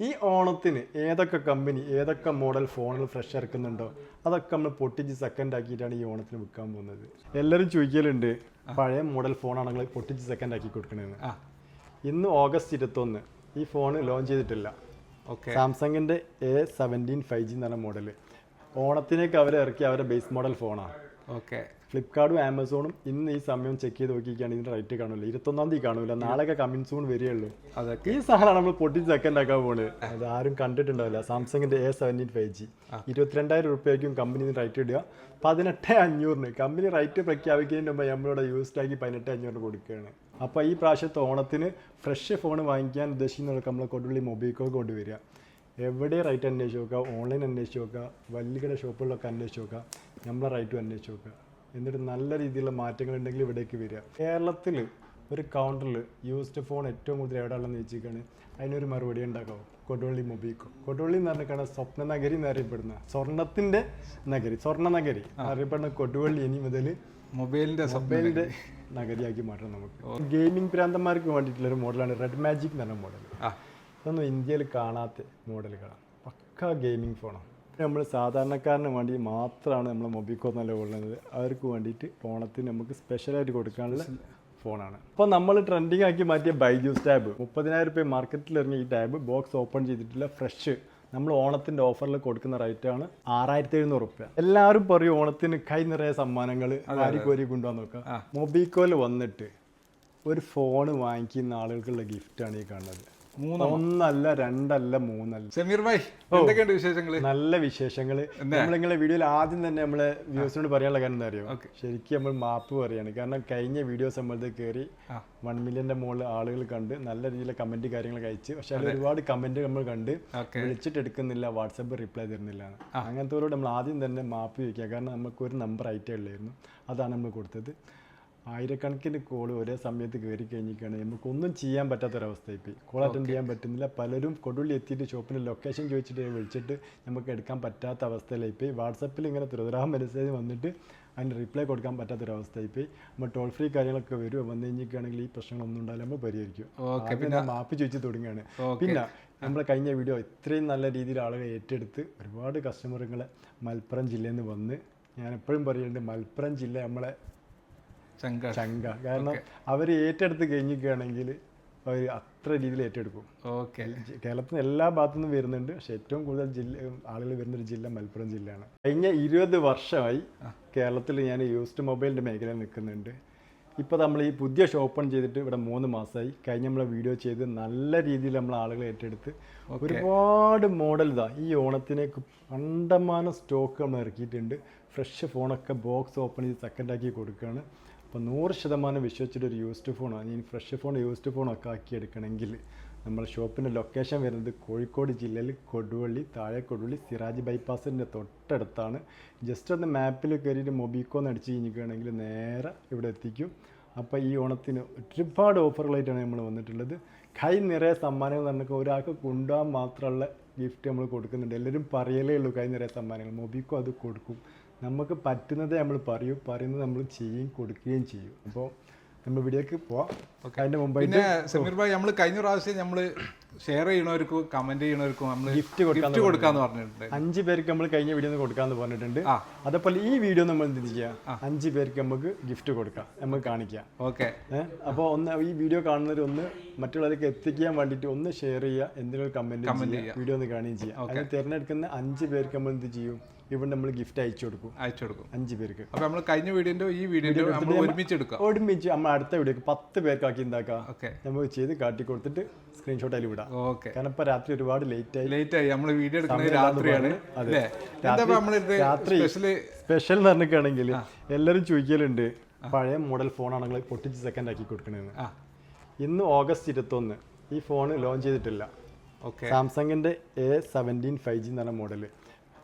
ഈ ഓണത്തിന് ഏതൊക്കെ കമ്പനി ഏതൊക്കെ മോഡൽ ഫോണിൽ ഫ്രഷ് ഇറക്കുന്നുണ്ടോ? അതൊക്കെ നമ്മൾ പൊട്ടിച്ച് സെക്കൻഡ് ആക്കിയിട്ടാണ് ഈ ഓണത്തിന് വിൽക്കാൻ പോകുന്നത്. എല്ലാവരും ചോദിക്കലുണ്ട് പഴയ മോഡൽ ഫോണാണെങ്കിൽ പൊട്ടിച്ച് സെക്കൻഡ് ആക്കി കൊടുക്കണമെന്ന് ആ. ഇന്ന് ഓഗസ്റ്റ് ഇരുപത്തൊന്ന് ഈ ഫോൺ ലോഞ്ച് ചെയ്തിട്ടില്ല. ഓക്കെ. സാംസങ്ങിന്റെ എ സെവന്റീൻ ഫൈവ് ജി എന്ന് പറഞ്ഞ മോഡൽ ഓണത്തിനേക്ക് അവരെ ഇറക്കിയ അവരുടെ ബേസ് മോഡൽ ഫോണാണ് ഓക്കെ. ഫ്ലിപ്കാർട്ടും ആമസോണും ഇന്ന് ഈ സമയം ചെക്ക് ചെയ്ത് നോക്കിയിരിക്കുകയാണ്. ഇതിന്റെ റേറ്റ് കാണില്ല ഇരുപത്തൊന്നാം തീയതി കാണൂല. നാളെയൊക്കെ കമ്മിങ് സൂൺ വരികയുള്ളൂ. അതൊക്കെ. ഈ സാധനമാണ് നമ്മൾ പൊട്ടിച്ച് സെക്കൻഡ് ആക്കാൻ പോകുന്നത് അത് ആരും കണ്ടിട്ടുണ്ടാവില്ല. സാംസങ്ങിന്റെ എ സെവന്റീൻ ഫൈവ് ജി ഇരുപത്തിരണ്ടായിരം റുപ്യയ്ക്കും കമ്പനി റേറ്റ് ഇടുക. പതിനെട്ട് അഞ്ഞൂറിന്. കമ്പനി റേറ്റ് പ്രഖ്യാപിക്കുന്നതിന് മുമ്പ് നമ്മളിവിടെ യൂസ്ഡ് ആക്കി പതിനെട്ട് അഞ്ഞൂറിന് കൊടുക്കുകയാണ്. അപ്പോൾ ഈ പ്രാവശ്യത്തെ ഓണത്തിന് ഫ്രഷ് ഫോൺ വാങ്ങിക്കാൻ ഉദ്ദേശിക്കുന്നവർക്ക് നമ്മൾ കൊടുള്ളി മൊബൈക്കോ കൊണ്ടുവരിക. എവിടെ റേറ്റ് അന്വേഷിച്ച് നോക്കുക. ഓൺലൈൻ അന്വേഷിച്ച് നോക്കുക. വലിയ ഷോപ്പുകളിലൊക്കെ അന്വേഷിച്ച് നോക്കുക. നമ്മളെ റൈറ്റും അന്വേഷിച്ച് നോക്കുക. എന്നിട്ട് നല്ല രീതിയിലുള്ള മാറ്റങ്ങൾ ഉണ്ടെങ്കിൽ ഇവിടേക്ക് വരിക. കേരളത്തിൽ ഒരു കൗണ്ടറിൽ യൂസ്ഡ് ഫോൺ ഏറ്റവും കൂടുതൽ എവിടെയാണെന്ന് ചോദിച്ചിരിക്കുകയാണ് അതിനൊരു മറുപടി ഉണ്ടാക്കാവും കൊടുവള്ളി മൊബൈക്കോ കൊടുവള്ളി എന്ന് പറഞ്ഞിട്ടാണ് സ്വപ്ന നഗരി എന്ന് അറിയപ്പെടുന്ന സ്വർണത്തിന്റെ നഗരി സ്വർണ നഗരി അറിയപ്പെടുന്ന കൊടുവള്ളി ഇനി മുതൽ മൊബൈലിന്റെ മൊബൈലിന്റെ നഗരിയാക്കി മാറ്റണം നമുക്ക്. ഗെയിമിംഗ് പ്രാന്തന്മാർക്ക് വേണ്ടിയിട്ടുള്ള ഒരു മോഡലാണ് റെഡ് മാജിക് എന്ന് പറഞ്ഞ മോഡൽ അതൊന്നും ഇതൊന്നും ഇന്ത്യയിൽ കാണാത്ത മോഡലുകളാണ് പക്ക ഗെയിമിംഗ് ഫോണാണ് നമ്മൾ സാധാരണക്കാരന് വേണ്ടി മാത്രമാണ് നമ്മൾ മൊബിക്കോ നല്ല കൊള്ളുന്നത്. അവർക്ക് വേണ്ടിയിട്ട് ഓണത്തിന് നമുക്ക് സ്പെഷ്യലായിട്ട് കൊടുക്കാനുള്ള ഫോണാണ്. അപ്പോൾ നമ്മൾ ട്രെൻഡിങ് ആക്കി മാറ്റിയ ബൈജൂസ് ടാബ് മുപ്പതിനായിരം രൂപ മാർക്കറ്റിൽ ഇറങ്ങിയ ഈ ടാബ് ബോക്സ് ഓപ്പൺ ചെയ്തിട്ടില്ല. ഫ്രഷ് നമ്മൾ ഓണത്തിന്റെ ഓഫറിൽ കൊടുക്കുന്ന റേറ്റ് ആണ് ആറായിരത്തി എഴുന്നൂറ് റുപ്യ. എല്ലാവരും പറയും ഓണത്തിന് കൈ നിറയെ സമ്മാനങ്ങൾ ആരിക്കോരി കൊണ്ടുപോകാൻ നോക്കാം? മൊബിക്കോയിൽ വന്നിട്ട് ഒരു ഫോൺ വാങ്ങിക്കുന്ന ആളുകൾക്കുള്ള ഗിഫ്റ്റാണ് ഈ കാണുന്നത്. ഒന്നല്ല രണ്ടല്ല മൂന്നല്ല. സമീർ ഭായ് എന്തൊക്കെയുണ്ട് വിശേഷങ്ങൾ നല്ല വിശേഷങ്ങൾ നമ്മളിങ്ങനെ വീഡിയോയിൽ ആദ്യം തന്നെ നമ്മളെ വ്യൂസിനോട് പറയാനുള്ള കാര്യം എന്താ അറിയോ? ശരിക്കും നമ്മൾ മാപ്പ് പറയാണ്. കാരണം കഴിഞ്ഞ വീഡിയോസ് നമ്മളത് കയറി. വൺ മില്യന്റെ മുകളിൽ ആളുകൾ കണ്ട് നല്ല രീതിയിലെ കമന്റ് കാര്യങ്ങളൊക്കെ അയച്ച്. പക്ഷെ അതിൽ ഒരുപാട് കമന്റ് നമ്മൾ കണ്ട് വിളിച്ചിട്ട് എടുക്കുന്നില്ല വാട്സപ്പ് റിപ്ലൈ തരുന്നില്ല അങ്ങനത്തെ നമ്മൾ ആദ്യം തന്നെ മാപ്പ് ചോദിക്കുക. കാരണം നമുക്ക് ഒരു നമ്പർ ഐറ്റേ ഉള്ളായിരുന്നു. അതാണ് നമ്മൾ കൊടുത്തത്. ആയിരക്കണക്കിന് കോൾ ഒരേ സമയത്ത് കയറി കഴിഞ്ഞിരിക്കുകയാണ്. നമുക്കൊന്നും ചെയ്യാൻ പറ്റാത്തൊരവസ്ഥ ഇപ്പം. കോൾ അറ്റൻഡ് ചെയ്യാൻ പറ്റുന്നില്ല. പലരും കൊടുള്ളി എത്തിയിട്ട് ഷോപ്പിന്റെ ലൊക്കേഷൻ ചോദിച്ചിട്ട് വിളിച്ചിട്ട് നമുക്ക് എടുക്കാൻ പറ്റാത്ത അവസ്ഥയിലായി പോയി വാട്സപ്പിൽ ഇങ്ങനെ തുറതുരാ മെസ്സേജ് വന്നിട്ട് അതിന് റിപ്ലൈ കൊടുക്കാൻ പറ്റാത്തൊരവസ്ഥ പോയി നമ്മൾ ടോൾ ഫ്രീ കാര്യങ്ങളൊക്കെ വരും വന്നു കഴിഞ്ഞിരിക്കുകയാണെങ്കിൽ ഈ പ്രശ്നങ്ങളൊന്നും ഉണ്ടായാലും നമ്മൾ പരിഹരിക്കും. ഓക്കെ പിന്നെ മാപ്പ് ചോദിച്ച് തുടങ്ങുകയാണ്. പിന്നെ നമ്മൾ കഴിഞ്ഞ വീഡിയോ ഇത്രയും നല്ല രീതിയിൽ ആളുകൾ ഏറ്റെടുത്ത് ഒരുപാട് കസ്റ്റമറുകളെ മലപ്പുറം ജില്ലയിൽ നിന്ന് വന്ന് ഞാൻ എപ്പോഴും പറയുന്നുണ്ട് മലപ്പുറം ജില്ല നമ്മളെ ചങ്ക കാരണം അവർ ഏറ്റെടുത്ത് കഴിഞ്ഞിരിക്കുകയാണെങ്കിൽ അവർ അത്ര രീതിയിൽ ഏറ്റെടുക്കും. ഓക്കെ. കേരളത്തിൽ എല്ലാ ഭാഗത്തു നിന്നും വരുന്നുണ്ട്. പക്ഷെ ഏറ്റവും കൂടുതൽ ജില്ല ആളുകൾ വരുന്ന ഒരു ജില്ല മലപ്പുറം ജില്ലയാണ്. കഴിഞ്ഞ ഇരുപത് വർഷമായി കേരളത്തിൽ ഞാൻ യൂസ്ഡ് മൊബൈലിന്റെ മേഖലയിൽ നിൽക്കുന്നുണ്ട്. ഇപ്പോൾ നമ്മൾ ഈ പുതിയ ഷോപ്പൺ ഓപ്പൺ ചെയ്തിട്ട് ഇവിടെ മൂന്ന് മാസമായി. കഴിഞ്ഞ നമ്മൾ വീഡിയോ ചെയ്ത് നല്ല രീതിയിൽ നമ്മൾ ആളുകൾ ഏറ്റെടുത്ത് ഒരുപാട് മോഡൽ ഇതാ ഈ ഓണത്തിനേക്ക് കണ്ടമാനം സ്റ്റോക്ക് നമ്മൾ ഇറക്കിയിട്ടുണ്ട്. ഫ്രഷ് ഫോണൊക്കെ ബോക്സ് ഓപ്പൺ ചെയ്ത് സെക്കൻഡാക്കി കൊടുക്കുകയാണ്. അപ്പോൾ നൂറ് ശതമാനം വിശ്വസിച്ചിട്ട് ഒരു യൂസ്ഡ് ഫോണാണ് ഇനി ഫ്രഷ് ഫോൺ യൂസ്ഡ് ഫോണൊക്കെ ആക്കി എടുക്കണമെങ്കിൽ നമ്മുടെ ഷോപ്പിന്റെ ലൊക്കേഷൻ വരുന്നത് കോഴിക്കോട് ജില്ലയിൽ കൊടുവള്ളി താഴെ കൊടുവള്ളി സിറാജ് ബൈപ്പാസിന്റെ തൊട്ടടുത്താണ്. ജസ്റ്റ് ഒന്ന് മാപ്പിൽ കയറിയിട്ട് മൊബിക്കോ എന്ന് അടിച്ച് കഴിഞ്ഞിരിക്കുകയാണെങ്കിൽ നേരെ ഇവിടെ എത്തിക്കും. അപ്പോൾ ഈ ഓണത്തിന് ഒരുപാട് ഓഫറുകളായിട്ടാണ് നമ്മൾ വന്നിട്ടുള്ളത്. കൈ നിറയെ സമ്മാനങ്ങൾ നമുക്ക് ഒരാൾക്ക് കൊണ്ടുപോകാൻ മാത്രമുള്ള ഗിഫ്റ്റ് നമ്മൾ കൊടുക്കുന്നുണ്ട്. എല്ലാവരും പറയലേ ഉള്ളൂ കൈ നിറയെ സമ്മാനങ്ങൾ. മൊബിക്കോ അത് കൊടുക്കും. നമുക്ക് പറ്റുന്നത് നമ്മൾ പറയൂ പറയുന്നത് നമ്മൾ ചെയ്യും കൊടുക്കുകയും ചെയ്യും. അപ്പോൾ നമ്മൾ ഇവിടേക്ക് പോവാം. അതിന്റെ മുമ്പായിട്ട് പിന്നെ സമീർ ഭായ് നമ്മൾ കഴിഞ്ഞ പ്രാവശ്യം നമ്മൾ ഷെയർ ചെയ്യണവർക്കും കമന്റ് ചെയ്യണവർക്കും നമ്മൾ ഗിഫ്റ്റ് ഗിഫ്റ്റ് കൊടുക്കാന്ന് പറഞ്ഞിട്ടുണ്ട്. അഞ്ച് പേർക്ക് നമ്മൾ കഴിഞ്ഞ വീഡിയോ കൊടുക്കാന്ന് പറഞ്ഞിട്ടുണ്ട്. അതേപോലെ ഈ വീഡിയോ നമ്മൾ എന്ത് ചെയ്യുക അഞ്ച് പേർക്ക് നമുക്ക് ഗിഫ്റ്റ് കൊടുക്കാം. നമുക്ക് കാണിക്കാം. ഓക്കെ. അപ്പോൾ ഒന്ന് ഈ വീഡിയോ കാണുന്നവർ ഒന്ന് മറ്റുള്ളവർക്ക് എത്തിക്കാൻ വേണ്ടിയിട്ട് ഒന്ന് ഷെയർ ചെയ്യുക എന്തെങ്കിലും കമന്റ് വീഡിയോ ഒന്ന് കാണുകയും ചെയ്യുക അങ്ങനെ തിരഞ്ഞെടുക്കുന്ന അഞ്ച് പേർക്ക് നമ്മൾ എന്ത് ചെയ്യും? ഇവിടെ നമ്മൾ ഗിഫ്റ്റ് അയച്ചു കൊടുക്കും. അയച്ചു കൊടുക്കും. അഞ്ച് പേർക്ക്. അപ്പൊ നമ്മൾ കഴിഞ്ഞ വീഡിയോന്റെ ഈ വീഡിയോന്റെ നമ്മൾ ഒരുമിച്ച് എടുക്കാം. ഒരുമിച്ച് നമ്മൾ അടുത്ത വീഡിയോക്ക് പത്ത് പേർക്കാക്കി എന്താക്കാം ഓക്കെ. നമ്മൾ ചെയ്ത് കാട്ടി കൊടുത്തിട്ട് സ്ക്രീൻഷോട്ട് അതിൽ വിടാം. ഓക്കെ. കാരണം ഇപ്പോൾ രാത്രി ഒരുപാട് ലേറ്റ് ആയി. ലേറ്റ് ആയി. നമ്മൾ വീഡിയോ എടുക്കുന്നത് രാത്രിയാണ്. നമ്മളിത് രാത്രി സ്പെഷ്യൽ എന്ന് പറഞ്ഞിട്ടാണെങ്കിൽ എല്ലാവരും ചോദിക്കലുണ്ട് പഴയ മോഡൽ ഫോണാണെങ്കിൽ പൊട്ടിച്ച് സെക്കൻഡ് ആക്കി കൊടുക്കണെന്ന്? ആ. ഇന്ന് ഓഗസ്റ്റ് ഇരുപത്തൊന്ന് ഈ ഫോൺ ലോഞ്ച് ചെയ്തിട്ടില്ല. ഓക്കെ. സാംസങ്ങിന്റെ എ സെവന്റീൻ ഫൈവ് ജി എന്ന് പറഞ്ഞ മോഡൽ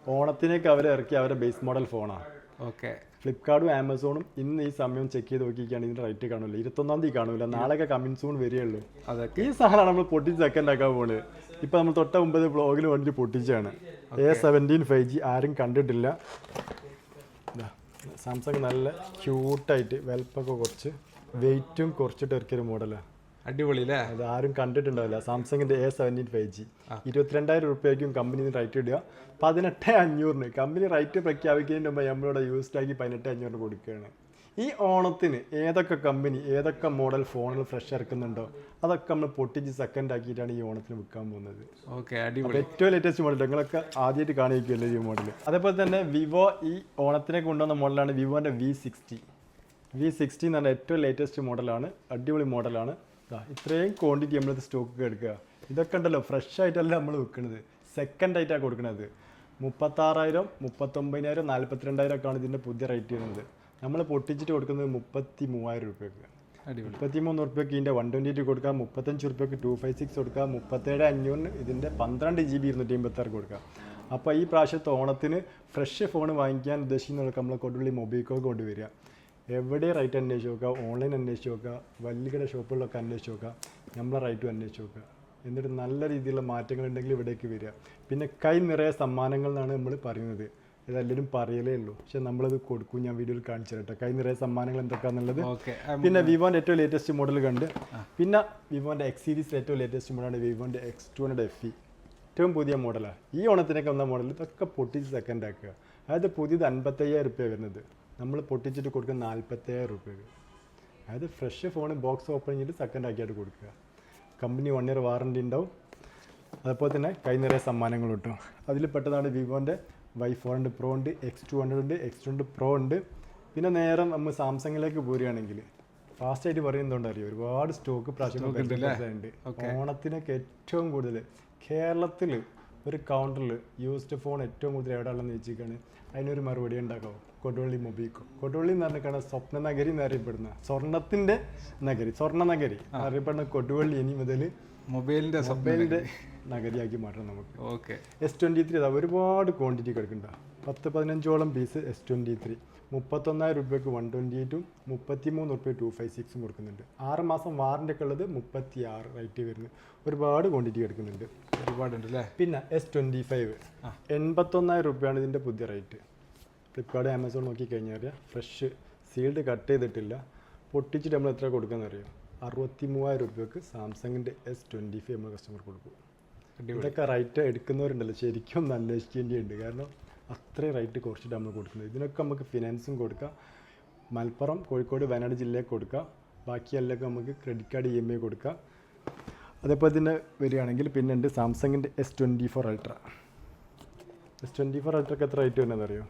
ഓണത്തിനേക്ക് അവർ ഇറക്കിയ അവരുടെ ബേസ് മോഡൽ ഫോണാണ് ഓക്കെ ഫ്ലിപ്കാർട്ടും ആമസോണും ഇന്ന് ഈ സമയം ചെക്ക് ചെയ്ത് നോക്കിയിരിക്കുകയാണ്. ഇതിന്റെ റേറ്റ് കാണില്ല ഇരുപത്തൊന്നാം തീയതി കാണില്ല നാളെയൊക്കെ കമ്മിങ് സൂൺ വരികയുള്ളൂ. അതൊക്കെ. ഈ സാധനമാണ് നമ്മൾ പൊട്ടിച്ച് സെക്കൻഡ് ആക്കാൻ പോകുന്നത് ഇപ്പൊ നമ്മൾ തൊട്ട മുമ്പത് ബ്ലോഗിൽ വേണ്ടി പൊട്ടിച്ചാണ് എ സെവന്റീൻ ഫൈവ് ജി ആരും കണ്ടിട്ടില്ല. സാംസങ് നല്ല ക്യൂട്ടായിട്ട് വെൽപ്പൊക്കെ കുറച്ച് വെയിറ്റും കുറച്ചിട്ട് ഇറക്കിയൊരു മോഡലാണ് അടിപൊളി അല്ലേ അത് ആരും കണ്ടിട്ടുണ്ടാവില്ല. സാംസങ്ങിന്റെ എ സെവന്റീൻ ഫൈവ് ജി ഇരുപത്തിരണ്ടായിരം റുപ്യയ്ക്കും കമ്പനി റൈറ്റ് ഇടുക. പതിനെട്ട് അഞ്ഞൂറിന്. കമ്പനി റൈറ്റ് പ്രഖ്യാപിക്കുന്നതിന് മുമ്പ് നമ്മളിവിടെ യൂസ്ഡാക്കി പതിനെട്ട് അഞ്ഞൂറിന് കൊടുക്കുകയാണ്. ഈ ഓണത്തിന് ഏതൊക്കെ കമ്പനി ഏതൊക്കെ മോഡൽ ഫോണിൽ ഫ്രഷ് ഇറക്കുന്നുണ്ടോ? അതൊക്കെ നമ്മൾ പൊട്ടിച്ച് സെക്കൻഡ് ആക്കിയിട്ടാണ് ഈ ഓണത്തിന് വിൽക്കാൻ പോകുന്നത്. ഓക്കെ അടിപൊളി. ഏറ്റവും ലേറ്റസ്റ്റ് മോഡൽ നിങ്ങളൊക്കെ ആദ്യമായിട്ട് കാണിക്കുമല്ലോ ഈ മോഡൽ അതേപോലെ തന്നെ വിവോ ഈ ഓണത്തിനെ കൊണ്ടുവന്ന മോഡലാണ് വിവോന്റെ വി സിക്സ്റ്റി വി സിക്സ്റ്റി എന്ന് പറഞ്ഞാൽ ഏറ്റവും ലേറ്റസ്റ്റ് മോഡലാണ് അടിപൊളി മോഡലാണ് ഇത്രയും ക്വാണ്ടിറ്റി നമ്മളിത് സ്റ്റോക്ക് എടുക്കുക. ഇതൊക്കെ ഉണ്ടല്ലോ ഫ്രഷ് ആയിട്ടല്ല നമ്മൾ വിൽക്കുന്നത് സെക്കൻഡ് ആയിട്ടാണ് കൊടുക്കുന്നത് മുപ്പത്താറായിരം മുപ്പത്തൊമ്പതിനായിരം നാൽപ്പത്തിരണ്ടായിരം ഒക്കെയാണ് ഇതിന്റെ പുതിയ റേറ്റ് വരുന്നത്. നമ്മൾ പൊട്ടിച്ചിട്ട് കൊടുക്കുന്നത് മുപ്പത്തി മൂവായിരം രൂപയ്ക്ക് മുപ്പത്തി മൂന്ന് റുപ്യക്ക് ഇതിന്റെ വൺ ട്വന്റി എയ്റ്റ് കൊടുക്കാം. മുപ്പത്തഞ്ച് റുപ്യക്ക് ടു ഫൈവ് സിക്സ് കൊടുക്കാം. മുപ്പത്തേഴ് അഞ്ഞൂറിന് ഇതിന്റെ പന്ത്രണ്ട് ജി ബി ഇരുന്നൂറ്റി അമ്പത്താറ് കൊടുക്കാം. അപ്പോൾ ഈ പ്രാവശ്യത്തെ ഓണത്തിന് ഫ്രഷ് ഫോൺ വാങ്ങിക്കാൻ ഉദ്ദേശിക്കുന്നവർക്ക് നമ്മൾ കൊടുള്ളി മൊബൈക്കോ കൊണ്ടുവരിക എവിടെ റൈറ്റ് അന്വേഷിച്ച് നോക്കുക? ഓൺലൈൻ അന്വേഷിച്ച് നോക്കുക. വലിയ ഷോപ്പുകളിലൊക്കെ അന്വേഷിച്ച് നോക്കുക. നമ്മളെ റൈറ്റും അന്വേഷിച്ച് നോക്കുക. എന്നിട്ട് നല്ല രീതിയിലുള്ള മാറ്റങ്ങൾ ഉണ്ടെങ്കിൽ ഇവിടേക്ക് വരിക. പിന്നെ കൈ നിറയെ സമ്മാനങ്ങൾ എന്നാണ് നമ്മൾ പറയുന്നത്. ഇതെല്ലാവരും പറയലേ ഉള്ളൂ. പക്ഷെ നമ്മളത് കൊടുക്കും. ഞാൻ വീഡിയോയിൽ കാണിച്ചു തരട്ടെ കൈ നിറയെ സമ്മാനങ്ങൾ എന്തൊക്കെയാണെന്നുള്ളത് പിന്നെ വിവോന്റെ ഏറ്റവും ലേറ്റസ്റ്റ് മോഡൽ കണ്ട്. പിന്നെ വിവോന്റെ എക്സ് സീരീസിലെ ഏറ്റവും ലേറ്റസ്റ്റ് മോഡലാണ് വിവോന്റെ X two hundred F E ഏറ്റവും പുതിയ മോഡലാണ് ഈ ഓണത്തിനൊക്കെ വന്ന മോഡൽ ഇതൊക്കെ പൊട്ടിച്ച് സെക്കൻഡ് ആക്കുക. അതായത് പുതിയത് അൻപത്തയ്യായിരം റുപ്യ വരുന്നത്. നമ്മൾ പൊട്ടിച്ചിട്ട് കൊടുക്കുന്ന നാൽപ്പത്തേഴ് റുപ്യക്ക് അതായത് ഫ്രഷ് ഫോൺ ബോക്സ് ഓപ്പൺ ചെയ്തിട്ട് സെക്കൻഡ് ആക്കിയിട്ട് കൊടുക്കുക. കമ്പനി വൺ ഇയർ വാറണ്ടി ഉണ്ടാവും. അതുപോലെ തന്നെ കൈ നിറയെ സമ്മാനങ്ങൾ കിട്ടും. അതിൽ പെട്ടതാണ് വിവോന്റെ വൈ ഫോർ ഹൺഡ്രഡ് പ്രോ ഉണ്ട് എക്സ് ടു ഹൺഡ്രഡ് ഉണ്ട് എക്സ് ടു ഹൺഡ്രഡ് പ്രോ ഉണ്ട്. പിന്നെ നേരം നമ്മൾ സാംസങ്ങിലേക്ക് പോരുകയാണെങ്കിൽ ഫാസ്റ്റ് ആയിട്ട് പറയുന്നതുകൊണ്ട് അറിയാം? ഒരുപാട് സ്റ്റോക്ക് പ്രാവശ്യം ഉണ്ട് ഓണത്തിനൊക്കെ ഏറ്റവും കൂടുതൽ കേരളത്തിൽ ഒരു കൗണ്ടറിൽ യൂസ്ഡ് ഫോൺ ഏറ്റവും കൂടുതൽ എവിടെ ഉള്ളതെന്ന് ചോദിച്ചിരിക്കുകയാണ്. അതിനൊരു മറുപടി ഉണ്ടാക്കാവും കൊടുവള്ളി മൊബൈക്കോ കൊടുവള്ളി എന്ന് പറഞ്ഞിട്ടാണ് സ്വപ്ന നഗരി എന്ന് അറിയപ്പെടുന്ന സ്വർണത്തിന്റെ നഗരി സ്വർണ നഗരി അറിയപ്പെടുന്ന കൊടുവള്ളി ഇനി മുതൽ മൊബൈലിന്റെ മൊബൈലിന്റെ നഗരിയാക്കി മാറ്റണം നമുക്ക്. ഓക്കെ. എസ് ട്വന്റി ത്രീ അതാ ഒരുപാട് ക്വാണ്ടിറ്റി കിടക്കുന്നുണ്ടാവും പത്ത് പതിനഞ്ചോളം പീസ് എസ് ട്വന്റി ത്രീ മുപ്പത്തൊന്നായിരം രൂപയ്ക്ക് വൺ ട്വന്റി എയ്റ്റും മുപ്പത്തി മൂന്ന് റുപ്യ ടു ഫൈവ് സിക്സും കൊടുക്കുന്നുണ്ട്. ആറ് മാസം വാറന്റി ഒക്കെ ഉള്ളത് മുപ്പത്തി ആറ് റേറ്റ് വരുന്നത് ഒരുപാട് ക്വാണ്ടിറ്റി എടുക്കുന്നുണ്ട്. ഒരുപാടുണ്ട് അല്ലേ പിന്നെ എസ് ട്വന്റി ഫൈവ് എൺപത്തൊന്നായിരം രൂപയാണ് ഇതിന്റെ പുതിയ റേറ്റ് ഫ്ലിപ്കാർട്ട് ആമസോൺ നോക്കി കഴിഞ്ഞാൽ ഫ്രഷ് സീൽഡ് കട്ട് ചെയ്തിട്ടില്ല. പൊട്ടിച്ചിട്ട് നമ്മൾ എത്ര കൊടുക്കാമെന്ന് അറിയാം? അറുപത്തി മൂവായിരം രൂപയ്ക്ക് സാംസങ്ങിന്റെ എസ് ട്വന്റി ഫൈവ് നമ്മൾ കസ്റ്റമർ കൊടുക്കും. ഇതൊക്കെ റൈറ്റ് എടുക്കുന്നവരുണ്ടല്ലോ. ശരിക്കും ഒന്ന് അന്വേഷിക്കേണ്ടിയുണ്ട്. കാരണം അത്രയും റേറ്റ് കുറച്ചിട്ട് നമ്മൾ കൊടുക്കുന്നത്. ഇതിനൊക്കെ നമുക്ക് ഫിനാൻസും കൊടുക്കാം. മലപ്പുറം കോഴിക്കോട് വയനാട് ജില്ലയിൽ കൊടുക്കാം. ബാക്കിയെല്ലാം നമുക്ക് credit card E M I കൊടുക്കാം. അതേപോലെ തന്നെ വരികയാണെങ്കിൽ പിന്നെ ഉണ്ട് സാംസങ്ങിന്റെ S twenty four ultra S twenty four അൾട്രക്ക് എത്ര റേറ്റ് വരുന്നത് അറിയോ?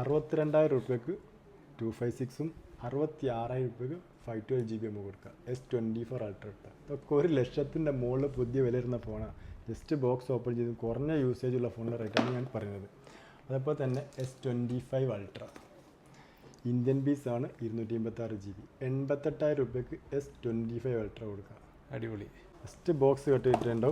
അറുപത്തിരണ്ടായിരം റുപ്യക്ക് ടു ഫൈവ് സിക്സും അറുപത്തി ആറായിരം റുപ്യക്ക് ഫൈവ് ട്വൽവ് ജി ബി നമുക്ക് കൊടുക്കുക എസ് ട്വന്റി ഫോർ അൾട്ര ഇതൊക്കെ ഒരു ലക്ഷത്തിന്റെ മുകളിൽ പുതിയ വില വരുന്ന ഫോണാണ് ജസ്റ്റ് ബോക്സ് ഓപ്പൺ ചെയ്ത് കുറഞ്ഞ യൂസേജ് ഉള്ള ഫോണിന്റെ റേറ്റാണ് ഞാൻ പറയുന്നത് അതേപോലെ തന്നെ S twenty five ultra Indian piece ആണ് ഇരുന്നൂറ്റി എൺപത്തി ആറ് ജി ബി എൺപത്തെട്ടായിരം രൂപയ്ക്ക് എസ് ട്വന്റി ഫൈവ് അൾട്ര കൊടുക്കാം. അടിപൊളി. ഫസ്റ്റ് ബോക്സ് കട്ടിട്ടുണ്ടോ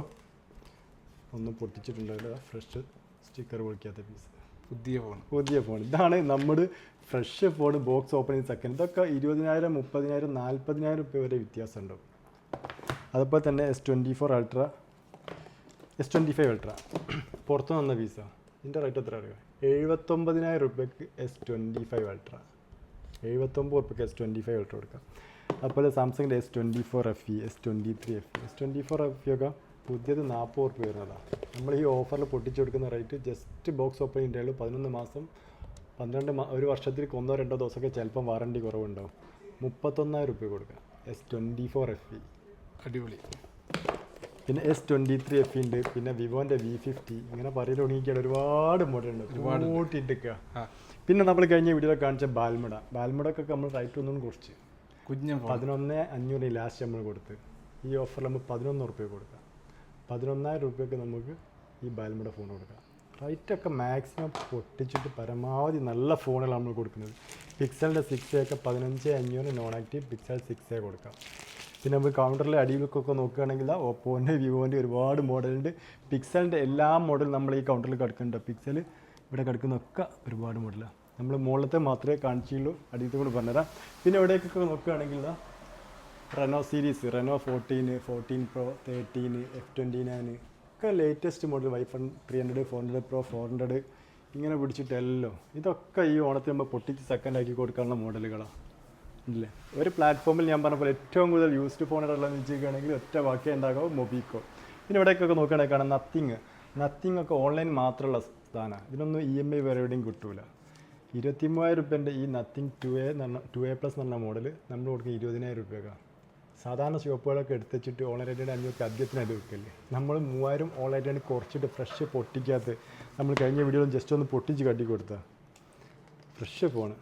ഒന്ന് പൊട്ടിച്ചിട്ടുണ്ടോ ഫ്രഷ് സ്റ്റിക്കർ പൊളിക്കാത്ത പീസ് പുതിയ ഫോൺ പുതിയ ഫോൺ ഇതാണ് നമ്മുടെ ഫ്രഷ് ഫോൺ ബോക്സ് ഓപ്പൺ ചെയ്ത് സെക്കൻഡ് ഇതൊക്കെ ഇരുപതിനായിരം മുപ്പതിനായിരം നാൽപ്പതിനായിരം രൂപ വരെ വ്യത്യാസം ഉണ്ടാവും അതുപോലെ തന്നെ S twenty four ultra S twenty five ultra പുറത്തു വന്ന പീസാണ് ഇതിന്റെ റേറ്റ് എത്ര അറിയാം? എഴുപത്തൊമ്പതിനായിരം റുപ്യക്ക് എസ് ട്വന്റി ഫൈവ് അൾട്ര എഴുപത്തൊമ്പത് റുപ്യക്ക് എസ് ട്വന്റി ഫൈവ് അൾട്ര കൊടുക്കാം. അതുപോലെ സാംസങ്ങിന്റെ S twenty four F E S twenty three F E S twenty four F E ഒക്കെ പുതിയത് നാൽപ്പത് റുപ്യ വരുന്നതാണ് നമ്മൾ ഈ ഓഫറിൽ പൊട്ടിച്ചു കൊടുക്കുന്ന റേറ്റ് ജസ്റ്റ് ബോക്സ് ഓപ്പൺ ഇന്ത്യയിൽ പതിനൊന്ന് മാസം പന്ത്രണ്ട് മാ ഒരു വർഷത്തിൽ ഒന്നോ രണ്ടോ ദിവസമൊക്കെ ചിലപ്പം വാറണ്ടി കുറവുണ്ടാവും. മുപ്പത്തൊന്നായിരം റുപ്യ കൊടുക്കുക S twenty four F E അടിപൊളി. പിന്നെ എസ് ട്വന്റി ത്രീ എഫ് ഉണ്ട് പിന്നെ വിവോന്റെ വി ഫിഫ്റ്റി ഇങ്ങനെ പറയൽ തുടങ്ങിയിരിക്കുകയാണ് ഒരുപാട് മോഡൽ ഉണ്ട്. ഒരുപാട് പിന്നെ നമ്മൾ കഴിഞ്ഞ വീഡിയോ കാണിച്ച ബാൽമുട. ബാൽമടക്കൊക്കെ നമ്മൾ റൈറ്റ് ഒന്നും കുറച്ച്. കുഞ്ഞ പതിനൊന്ന് അഞ്ഞൂറ് ലാസ്റ്റ് നമ്മൾ കൊടുത്ത്. ഈ ഓഫറിൽ നമ്മൾ പതിനൊന്ന് റുപ്യ കൊടുക്കാം. പതിനൊന്നായിരം റുപ്യക്ക് നമുക്ക് ഈ ബാൽമുട ഫോൺ കൊടുക്കാം. റൈറ്റൊക്കെ മാക്സിമം പൊട്ടിച്ചിട്ട് പരമാവധി നല്ല ഫോണുകളാണ് നമ്മൾ കൊടുക്കുന്നത്. പിക്സലിന്റെ സിക്സ് ഒക്കെ പതിനഞ്ച് അഞ്ഞൂറ് non active pixel six A കൊടുക്കാം. പിന്നെ നമുക്ക് കൗണ്ടറിലെ അടിയിലൊക്കെ നോക്കുകയാണെങ്കിൽ ഓപ്പോന്റെ വിവോന്റെ ഒരുപാട് മോഡലുണ്ട് പിക്സലിന്റെ എല്ലാ മോഡലും നമ്മൾ ഈ കൗണ്ടറിൽ കിടക്കുന്നുണ്ട്. പിക്സൽ ഇവിടെ കിടക്കുന്നൊക്കെ ഒരുപാട് മോഡലാണ് നമ്മൾ മുകളിലത്തെ മാത്രമേ കാണിച്ചുള്ളൂ. അടിയത്തെ കൂടെ പറഞ്ഞുതരാം പിന്നെ ഇവിടേക്കൊക്കെ നോക്കുകയാണെങ്കിൽ Reno series Reno fourteen fourteen pro thirteen F twenty nine ഒക്കെ latest model വൈഫൺ three hundred four hundred pro four hundred ഇങ്ങനെ പിടിച്ചിട്ടല്ലോ. ഇതൊക്കെ ഈ ഓണത്തിന് നമ്മൾ പൊട്ടിച്ച് സെക്കൻഡ് ആക്കി കൊടുക്കാനുള്ള മോഡലുകളാണ് ഇല്ലേ? ഒരു പ്ലാറ്റ്ഫോമിൽ ഞാൻ പറഞ്ഞ പോലെ ഏറ്റവും കൂടുതൽ യൂസ്ഡ് ഫോണുകളെന്ന് വെച്ചിരിക്കുകയാണെങ്കിൽ ഒറ്റ വാക്കേ ഉണ്ടാകും മൊബിക്കോ പിന്നെ ഇവിടേക്കൊക്കെ നോക്കുകയാണെങ്കിൽ കാണാം നത്തിങ് നത്തിങ് ഒക്കെ ഓൺലൈൻ മാത്രമുള്ള സാധനമാണ്. ഇതിനൊന്നും ഇ എം ഐ വേറെ എവിടെയും കിട്ടൂല. ഇരുപത്തി മൂവായിരം റുപ്യന്റെ ഈ നത്തിങ് ടു എ എന്ന് ടു എ പ്ലസ് പറഞ്ഞ മോഡൽ നമ്മൾ കൊടുക്കുന്ന ഇരുപതിനായിരം റുപ്യക്കാണ് സാധാരണ ഷോപ്പുകളൊക്കെ എടുത്തുവെച്ചിട്ട് ഓൺലൈൻ ആയിട്ട് അഞ്ഞൂറ് അധ്യത്തിനായിട്ട് വെക്കല്ലേ? നമ്മൾ മൂവായിരം ഓൺലൈൻ ആയിട്ട് കുറച്ചിട്ട് ഫ്രഷ് പൊട്ടിക്കാത്ത നമ്മൾ കഴിഞ്ഞ വീഡിയോയിൽ ജസ്റ്റ് ഒന്ന് പൊട്ടിച്ച് കട്ടി കൊടുത്താൽ ഫ്രഷ് ഫോണ്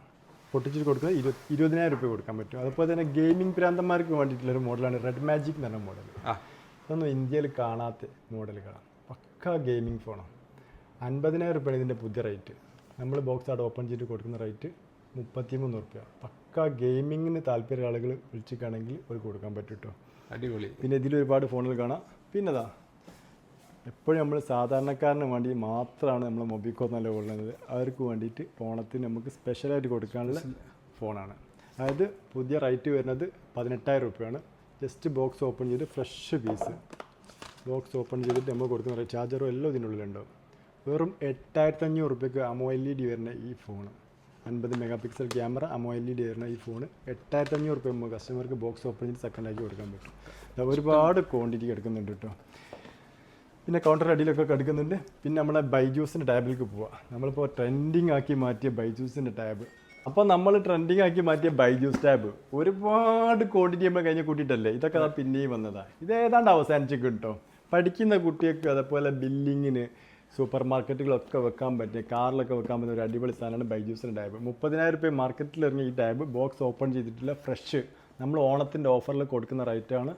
പൊട്ടിച്ചിട്ട് കൊടുക്കുന്നത് ഇരുപത് ഇരുപതിനായിരം രൂപ കൊടുക്കാൻ പറ്റും. അതുപോലെ തന്നെ ഗെയിമിംഗ് പ്രാന്തന്മാർക്ക് വേണ്ടിയിട്ടുള്ള ഒരു മോഡലാണ് റെഡ് മാജിക് എന്ന് പറഞ്ഞ മോഡൽ ഇതൊന്നും ഇന്ത്യയിൽ കാണാത്ത മോഡലുകളാണ് പക്ക ഗെയിമിംഗ് ഫോണാണ് അൻപതിനായിരം രൂപയാണ് ഇതിന്റെ പുതിയ റേറ്റ് നമ്മൾ ബോക്സ് അവിടെ ഓപ്പൺ ചെയ്തിട്ട് കൊടുക്കുന്ന റേറ്റ് മുപ്പത്തിമൂന്ന് റുപ്യ. പക്ക ഗെയിമിങ്ങിന് താല്പര്യ ആളുകൾ വിളിച്ചിട്ടാണെങ്കിൽ ഒരു കൊടുക്കാൻ പറ്റും കേട്ടോ അടിപൊളി. പിന്നെ ഇതിൽ ഒരുപാട് ഫോണുകൾ കാണാം. പിന്നെതാ എപ്പോഴും നമ്മൾ സാധാരണക്കാരന് വേണ്ടി മാത്രമാണ് നമ്മൾ മൊബിക്കോ നല്ല കൊള്ളുന്നത്. അവർക്ക് വേണ്ടിയിട്ട് ഓണത്തിന് നമുക്ക് സ്പെഷ്യലായിട്ട് കൊടുക്കാനുള്ള ഫോണാണ്. അതായത് പുതിയ റേറ്റ് വരുന്നത് പതിനെട്ടായിരം രൂപയാണ്. ജസ്റ്റ് ബോക്സ് ഓപ്പൺ ചെയ്ത് ഫ്രഷ് പീസ് ബോക്സ് ഓപ്പൺ ചെയ്തിട്ട് നമ്മൾ കൊടുക്കുന്ന ചാർജറും എല്ലാം ഇതിനുള്ളിലുണ്ടാവും വെറും എട്ടായിരത്തി അഞ്ഞൂറ് റുപ്യക്ക് അമോ എൽ ഇ ഡി വരുന്ന ഈ ഫോൺ അൻപത് mega pixel camera AMOLED വരുന്ന ഈ ഫോൺ എട്ടായിരത്തി അഞ്ഞൂറ് റുപ്യ നമുക്ക് കസ്റ്റമർക്ക് ബോക്സ് ഓപ്പൺ ചെയ്ത് സെക്കൻഡ് ആക്കി കൊടുക്കാൻ പറ്റും. ഒരുപാട് ക്വാണ്ടിറ്റി എടുക്കുന്നുണ്ട് കേട്ടോ. പിന്നെ കൗണ്ടർ അടിയിലൊക്കെ കടുക്കുന്നുണ്ട്. പിന്നെ നമ്മളെ ബൈജൂസിന്റെ ടാബിലേക്ക് പോവാം. നമ്മളിപ്പോൾ ട്രെൻഡിങ് ആക്കി മാറ്റിയ ബൈജൂസിന്റെ ടാബ് അപ്പോൾ നമ്മൾ ട്രെൻഡിങ് ആക്കി മാറ്റിയ ബൈജൂസ് ടാബ് ഒരുപാട് ക്വാണ്ടിറ്റി നമ്മൾ കഴിഞ്ഞ് കൂട്ടിയിട്ടല്ലേ? ഇതൊക്കെ അതാ പിന്നെയും വന്നതാണ് ഇത് ഏതാണ്ട് അവസാനിച്ചേക്കും കേട്ടോ പഠിക്കുന്ന കുട്ടികൾക്ക് അതേപോലെ ബില്ലിങ്ങിന് സൂപ്പർ മാർക്കറ്റുകളൊക്കെ വെക്കാൻ പറ്റിയ കാറിലൊക്കെ വെക്കാൻ പറ്റുന്ന ഒരു അടിപൊളി സാധനമാണ് ബൈജൂസിന്റെ ടാബ് മുപ്പതിനായിരം രൂപ മാർക്കറ്റിൽ ഇറങ്ങിയ ഈ ടാബ് ബോക്സ് ഓപ്പൺ ചെയ്തിട്ടില്ല ഫ്രഷ് നമ്മൾ ഓണത്തിന്റെ ഓഫറിൽ കൊടുക്കുന്ന റേറ്റാണ്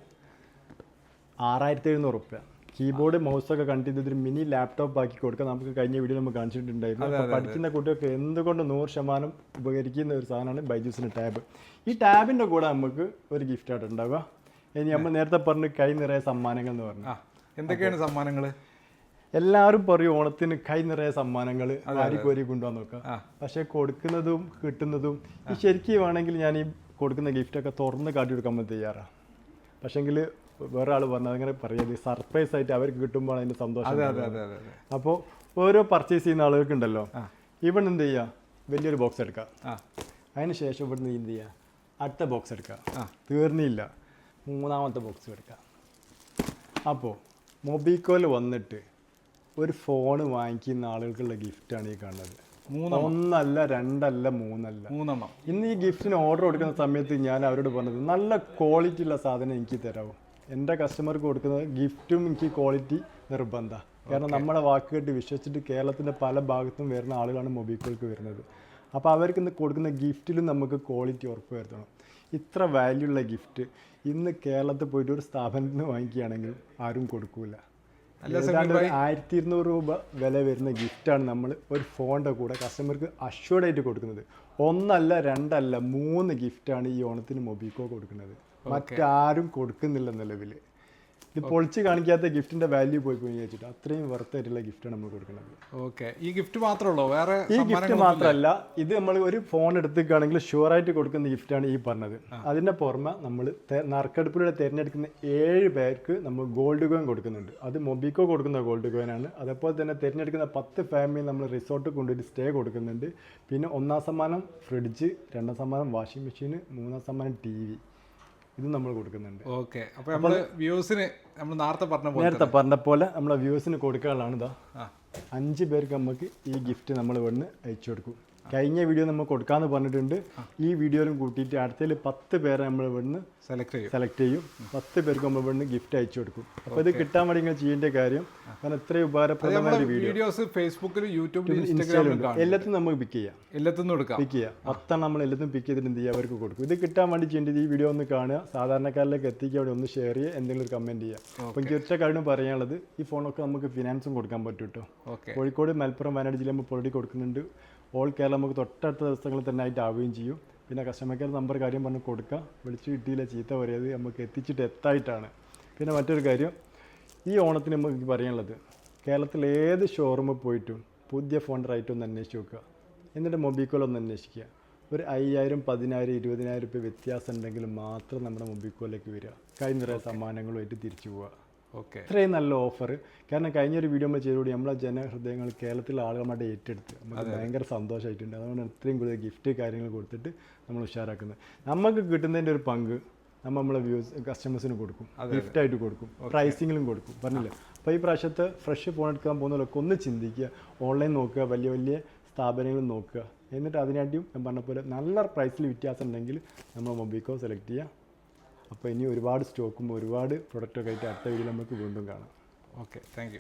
ആറായിരത്തി എഴുന്നൂറ് റുപ്യ. കീബോർഡ് മൗസ് ഒക്കെ കണക്ട് കണ്ടിട്ട് ഒരു മിനി ലാപ്ടോപ്പ് ആക്കി കൊടുക്കാൻ നമുക്ക് കഴിഞ്ഞ വീഡിയോ നമ്മൾ കാണിച്ചിട്ടുണ്ടായിരുന്നു. അപ്പോൾ പഠിക്കുന്ന കുട്ടികൾക്ക് എന്തുകൊണ്ട് നൂറ് ശതമാനം ഉപകരിക്കുന്ന ഒരു സാധനമാണ് ബൈജൂസിന്റെ ടാബ്? ഈ ടാബിന്റെ കൂടെ നമുക്ക് ഒരു ഗിഫ്റ്റ് ആയിട്ട് ഉണ്ടാവുക. ഇനി നമ്മൾ നേരത്തെ പറഞ്ഞു കൈ നിറയെ സമ്മാനങ്ങൾ എന്ന് പറഞ്ഞു. എന്തൊക്കെയാണ് സമ്മാനങ്ങൾ എല്ലാവരും പറയും ഓണത്തിന് കൈ നിറയെ സമ്മാനങ്ങൾ ആരിക്കോരി കൊണ്ടുപോകാൻ നോക്കുക പക്ഷെ കൊടുക്കുന്നതും കിട്ടുന്നതും ഈ ശരിക്കും വേണമെങ്കിൽ ഞാൻ ഈ കൊടുക്കുന്ന ഗിഫ്റ്റൊക്കെ തുറന്ന് കാട്ടി കൊടുക്കാൻ തയ്യാറാണ്. പക്ഷേങ്കിൽ വേറെ ആൾ പറഞ്ഞത് അങ്ങനെ ഈ സർപ്രൈസ് ആയിട്ട് അവർക്ക് കിട്ടുമ്പോൾ അതിന്റെ സന്തോഷം അപ്പോൾ ഓരോ പർച്ചേസ് ചെയ്യുന്ന ആളുകൾക്ക് ഉണ്ടല്ലോ ഇവിടെ എന്ത് ചെയ്യുക വലിയൊരു ബോക്സ് എടുക്കാം. അതിനുശേഷം അതിന് ശേഷം ഇവിടുന്ന് എന്ത് ചെയ്യുക അടുത്ത ബോക്സ് എടുക്കാം. തീർന്നില്ല. മൂന്നാമത്തെ ബോക്സ് എടുക്കാം. അപ്പോൾ മൊബിക്കോയിൽ വന്നിട്ട് ഒരു ഫോൺ വാങ്ങിക്കുന്ന ആളുകൾക്കുള്ള ഗിഫ്റ്റാണ് ഈ കാണുന്നത്. ഒന്നല്ല രണ്ടല്ല മൂന്നല്ല. മൂന്നെണ്ണം. ഇന്ന് ഈ ഗിഫ്റ്റിന് ഓർഡർ കൊടുക്കുന്ന സമയത്ത് ഞാൻ അവരോട് പറഞ്ഞത് നല്ല ക്വാളിറ്റി ഉള്ള സാധനം എനിക്ക് തരാമോ എന്റെ കസ്റ്റമർക്ക് കൊടുക്കുന്നത് ഗിഫ്റ്റും എനിക്ക് ക്വാളിറ്റി നിർബന്ധമാണ് കാരണം നമ്മളെ വാക്ക് കേട്ട് വിശ്വസിച്ചിട്ട് കേരളത്തിന്റെ പല ഭാഗത്തും വരുന്ന ആളുകളാണ് മൊബൈക്കോൾക്ക് വരുന്നത്. അപ്പോൾ അവർക്ക് ഇന്ന് കൊടുക്കുന്ന ഗിഫ്റ്റിലും നമുക്ക് ക്വാളിറ്റി ഉറപ്പ് വരുത്തണം. ഇത്ര വാല്യൂ ഉള്ള ഗിഫ്റ്റ് ഇന്ന് കേരളത്തിൽ പോയിട്ട് ഒരു സ്ഥാപനത്തിൽ നിന്ന് വാങ്ങിക്കുകയാണെങ്കിൽ ആരും കൊടുക്കൂല. ആയിരത്തി ഇരുന്നൂറ് രൂപ വില വരുന്ന ഗിഫ്റ്റാണ് നമ്മൾ ഒരു ഫോണിന്റെ കൂടെ കസ്റ്റമർക്ക് അഷ്യൂർഡ് ആയിട്ട് കൊടുക്കുന്നത്. ഒന്നല്ല രണ്ടല്ല മൂന്ന് ഗിഫ്റ്റാണ് ഈ ഓണത്തിന് മൊബിക്കോ കൊടുക്കുന്നത്. മറ്റാരും കൊടുക്കുന്നില്ല നിലവിൽ. ഇത് പൊളിച്ച് കാണിക്കാത്ത ഗിഫ്റ്റിന്റെ വാല്യൂ പോയി പോയി വെച്ചിട്ട് അത്രയും വർത്ത് ആയിട്ടുള്ള ഗിഫ്റ്റാണ് നമ്മൾ കൊടുക്കുന്നത്. ഓക്കെ. ഈ ഗിഫ്റ്റ് മാത്രമേ ഉള്ളൂ? വേറെ ഈ ഗിഫ്റ്റ് മാത്രമല്ല ഇത് നമ്മൾ ഒരു ഫോൺ എടുത്തേക്കാണെങ്കിൽ ഷുവറായിട്ട് കൊടുക്കുന്ന ഗിഫ്റ്റാണ് ഈ പറഞ്ഞത്. അതിന്റെ പുറമെ നമ്മൾ നറുക്കെടുപ്പിലൂടെ തിരഞ്ഞെടുക്കുന്ന ഏഴ് പേർക്ക് നമ്മൾ ഗോൾഡ് കോയിൻ കൊടുക്കുന്നുണ്ട്. അത് മൊബിക്കോ കൊടുക്കുന്ന ഗോൾഡ് കോയിൻ ആണ്. അതേപോലെ തന്നെ തിരഞ്ഞെടുക്കുന്ന പത്ത് ഫാമിലി നമ്മൾ റിസോർട്ട് കൊണ്ടുപോയി സ്റ്റേ കൊടുക്കുന്നുണ്ട്. പിന്നെ ഒന്നാം സമ്മാനം ഫ്രിഡ്ജ് രണ്ടാം സമ്മാനം വാഷിംഗ് മെഷീൻ മൂന്നാം സമ്മാനം ടി വി ഇത് നമ്മൾ കൊടുക്കുന്നുണ്ട്. ഓക്കെ. അപ്പോൾ നമ്മൾ വ്യൂസിന് നമ്മൾ നേരത്തെ പറഞ്ഞ പോലെ നേരത്തെ പറഞ്ഞ പോലെ നമ്മളെ വ്യൂസിന് കൊടുക്കാനുള്ളതാണ് ഇതാ. അഞ്ച് പേർക്ക് നമുക്ക് ഈ ഗിഫ്റ്റ് നമ്മൾ ഇവിടുന്ന് അയച്ചു കൊടുക്കും. കഴിഞ്ഞ വീഡിയോ നമ്മൾ കൊടുക്കാന്ന് പറഞ്ഞിട്ടുണ്ട്. ഈ വീഡിയോയിലും കൂട്ടിയിട്ട് അടുത്തതിൽ പത്ത് പേരെ നമ്മൾ ഇവിടുന്ന് സെലക്ട് ചെയ്യും. സെലക്ട് ചെയ്യും. പത്ത് പേർക്ക് നമ്മൾ ഇവിടുന്ന് ഗിഫ്റ്റ് അയച്ചു കൊടുക്കും. അപ്പോൾ ഇത് കിട്ടാൻ വേണ്ടി നിങ്ങൾ ചെയ്യേണ്ട കാര്യം കാരണം ഇത്രയും ഉപകാരപ്രദമായ വീഡിയോസ് ഫേസ്ബുക്കിലും യൂട്യൂബിലും ഇൻസ്റ്റാഗ്രാമിലും എല്ലാത്തും എല്ലാത്തിനും നമുക്ക് പിക്ക് ചെയ്യാം. എല്ലാത്തും കൊടുക്കാം. പിക്ക് ചെയ്യാം. പത്തെണ്ണം നമ്മൾ എല്ലാത്തും പിക്ക് ചെയ്തിട്ട് എന്ത് ചെയ്യുക അവർക്ക് കൊടുക്കും. ഇത് കിട്ടാൻ വേണ്ടി ചെയ്യേണ്ടത് ഈ വീഡിയോ ഒന്ന് കാണുക. സാധാരണക്കാരിലേക്ക് എത്തിക്കുക. അവിടെ ഒന്ന് ഷെയർ ചെയ്യുക. എന്തെങ്കിലും ഒരു കമന്റ് ചെയ്യുക. അപ്പോൾ എനിക്ക് ഒറ്റ കാര്യം പറയാനുള്ളത് ഈ ഫോണൊക്കെ നമുക്ക് ഫിനാൻസും കൊടുക്കാൻ പറ്റും കേട്ടോ ഓക്കെ കോഴിക്കോട് മലപ്പുറം വയനാട് ജില്ല നമ്മൾ പൊടി കൊടുക്കുന്നുണ്ട്. ഓൾ കേരളം നമുക്ക് തൊട്ടടുത്ത ദിവസങ്ങളിൽ തന്നെ ആയിട്ട് ആവുകയും ചെയ്യും. പിന്നെ കസ്റ്റമർ കെയർ നമ്പർ കാര്യം പറഞ്ഞ് കൊടുക്കുക വിളിച്ചു കിട്ടിയില്ല ചീത്ത പറയത് നമുക്ക് എത്തിച്ചിട്ട് എത്തായിട്ടാണ്. പിന്നെ മറ്റൊരു കാര്യം ഈ ഓണത്തിന് നമുക്ക് പറയാനുള്ളത് കേരളത്തിൽ ഏത് ഷോറൂമിൽ പോയിട്ടും പുതിയ ഫോൺ റേറ്റ് ഒന്ന് അന്വേഷിച്ച് നോക്കുക. എന്നിട്ട് മൊബിക്കോൾ ഒന്ന് അന്വേഷിക്കുക. ഒരു അയ്യായിരം പതിനായിരം ഇരുപതിനായിരം രൂപ വ്യത്യാസം ഉണ്ടെങ്കിൽ മാത്രം നമ്മുടെ മൊബിക്കോളിലേക്ക് വരിക. കൈ നിറയെ സമ്മാനങ്ങളുമായിട്ട് തിരിച്ചു പോവുക. ഓക്കെ ഇത്രയും നല്ല ഓഫർ കാരണം കഴിഞ്ഞ ഒരു വീഡിയോ നമ്മൾ ചെയ്തോടി നമ്മളെ ജനഹൃദയങ്ങൾ കേരളത്തിലെ ആളുകളുമായിട്ട് ഏറ്റെടുത്ത്. നമുക്ക് ഭയങ്കര സന്തോഷമായിട്ടുണ്ട്. അതുകൊണ്ടാണ് ഇത്രയും കൂടുതൽ ഗിഫ്റ്റ് കാര്യങ്ങൾ കൊടുത്തിട്ട് നമ്മൾ ഉഷാറാക്കുന്നത്. നമുക്ക് കിട്ടുന്നതിന്റെ ഒരു പങ്ക് നമ്മൾ നമ്മളെ വ്യൂസ് കസ്റ്റമേഴ്സിന് കൊടുക്കും. ഗിഫ്റ്റായിട്ട് കൊടുക്കും. പ്രൈസിങ്ങിലും കൊടുക്കും. പറഞ്ഞില്ല? അപ്പോൾ ഈ പ്രാവശ്യത്തെ ഫ്രഷ് ഫോൺ എടുക്കാൻ പോകുന്നവരൊക്കെ ഒന്ന് ചിന്തിക്കുക. ഓൺലൈൻ നോക്കുക വലിയ വലിയ സ്ഥാപനങ്ങൾ നോക്കുക. എന്നിട്ട് അതിനായിട്ടും ഞാൻ പറഞ്ഞ പോലെ നല്ല പ്രൈസിൽ വ്യത്യാസം ഉണ്ടെങ്കിൽ നമ്മൾ മൊബൈക്കോ സെലക്ട് ചെയ്യുക. അപ്പോൾ ഇനി ഒരുപാട് സ്റ്റോക്കും ഒരുപാട് പ്രൊഡക്റ്റൊക്കെ ആയിട്ട് അടുത്ത വീഡിയോയിൽ നമുക്ക് വീണ്ടും കാണാം. Okay thank